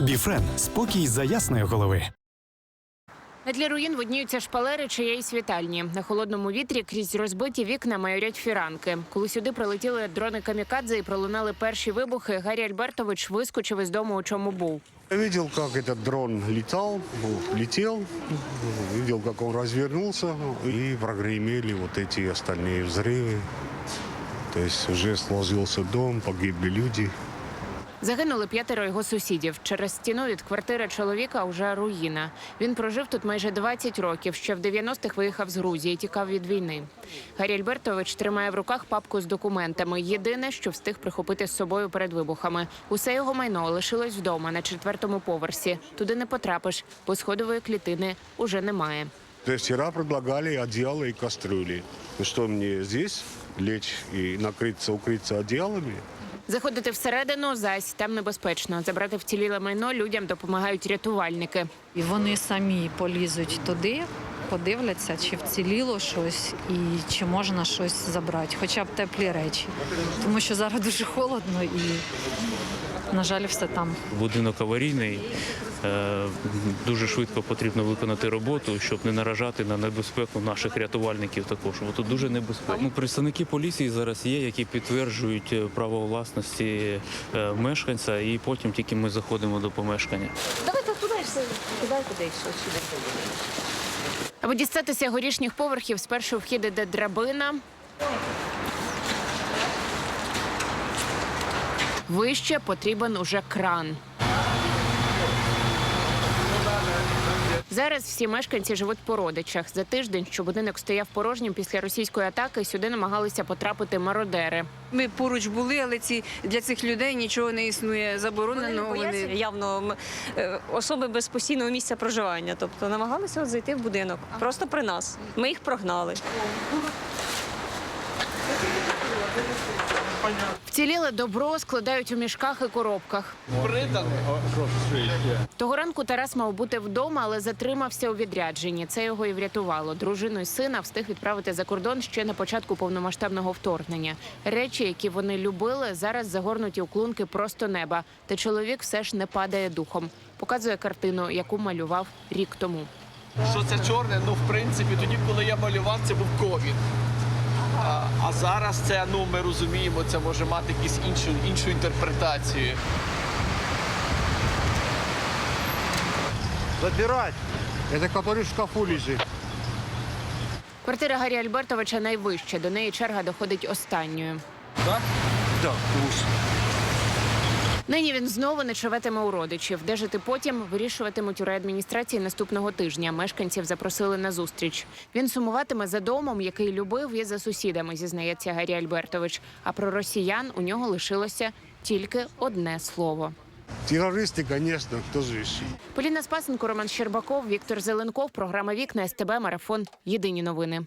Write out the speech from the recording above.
Біфрен спокій за ясної голови. На тлі руїн видніються шпалери чиєїсь вітальні. На холодному вітрі крізь розбиті вікна майорять фіранки. Коли сюди прилетіли дрони камікадзе і пролунали перші вибухи, Гаррі Альбертович вискочив із дому, у чому був. Я видел, как этот дрон летал, ну, летел, видел, как он развернулся, и прогремели вот эти остальные взрывы. То есть уже сложился дом, погибли люди. Загинули п'ятеро його сусідів. Через стіну від квартири чоловіка уже руїна. Він прожив тут майже 20 років. Ще в 90-х виїхав з Грузії, тікав від війни. Гаррі Альбертович тримає в руках папку з документами. Єдине, що встиг прихопити з собою перед вибухами. Усе його майно лишилось вдома на четвертому поверсі. Туди не потрапиш, бо сходової клітини уже немає. Вчера предлагали одеяло и кастрюли. Ну что, мне здесь лечь и накрыться, укрыться одеялами? Заходити всередину зась там небезпечно. Забрати вціліле майно людям допомагають рятувальники. І вони самі полізуть туди, подивляться, чи вціліло щось і чи можна щось забрати, хоча б теплі речі. Тому що зараз дуже холодно і, на жаль, все там. Будинок аварійний. е, Дуже швидко потрібно виконати роботу, щоб не наражати на небезпеку наших рятувальників. Також бо тут дуже небезпечно. Ну, представники поліції зараз є, які підтверджують е, право власності е, мешканця, і потім тільки ми заходимо до помешкання. Аби дістатися горішніх поверхів, спершу вхід іде драбина. Вище потрібен уже кран. Зараз всі мешканці живуть по родичах. За тиждень, що будинок стояв порожнім після російської атаки, сюди намагалися потрапити мародери. Ми поруч були, але ці для цих людей нічого не існує забороненого. Вони бояться явно е, особи без постійного місця проживання. Тобто намагалися от зайти в будинок просто при нас. Ми їх прогнали. Вціліле добро складають у мішках і коробках. Того ранку Тарас мав бути вдома, але затримався у відрядженні. Це його і врятувало. Дружину й сина встиг відправити за кордон ще на початку повномасштабного вторгнення. Речі, які вони любили, зараз загорнуті у клунки просто неба. Та чоловік все ж не падає духом. Показує картину, яку малював рік тому. Що це чорне? Ну, в принципі, тоді, коли я малював, це був ковід. Зараз це, ну, ми розуміємо, це може мати якісь іншу, іншу інтерпретацію. Забирать. Это который в шкафу лежит. Квартира Гаррі Альбертовича найвища. До неї черга доходить останньою. Да, лучше. Нині він знову ночуватиме у родичів. Де жити потім вирішуватимуть у реадміністрації наступного тижня. Мешканців запросили на зустріч. Він сумуватиме за домом, який любив, і за сусідами, зізнається Гаррі Альбертович. А про росіян у нього лишилося тільки одне слово. Террористы, конечно, кто же еще? Поліна Спасенко, Роман Щербаков, Віктор Зеленков. Програма Вікна СТБ Марафон. Єдині новини.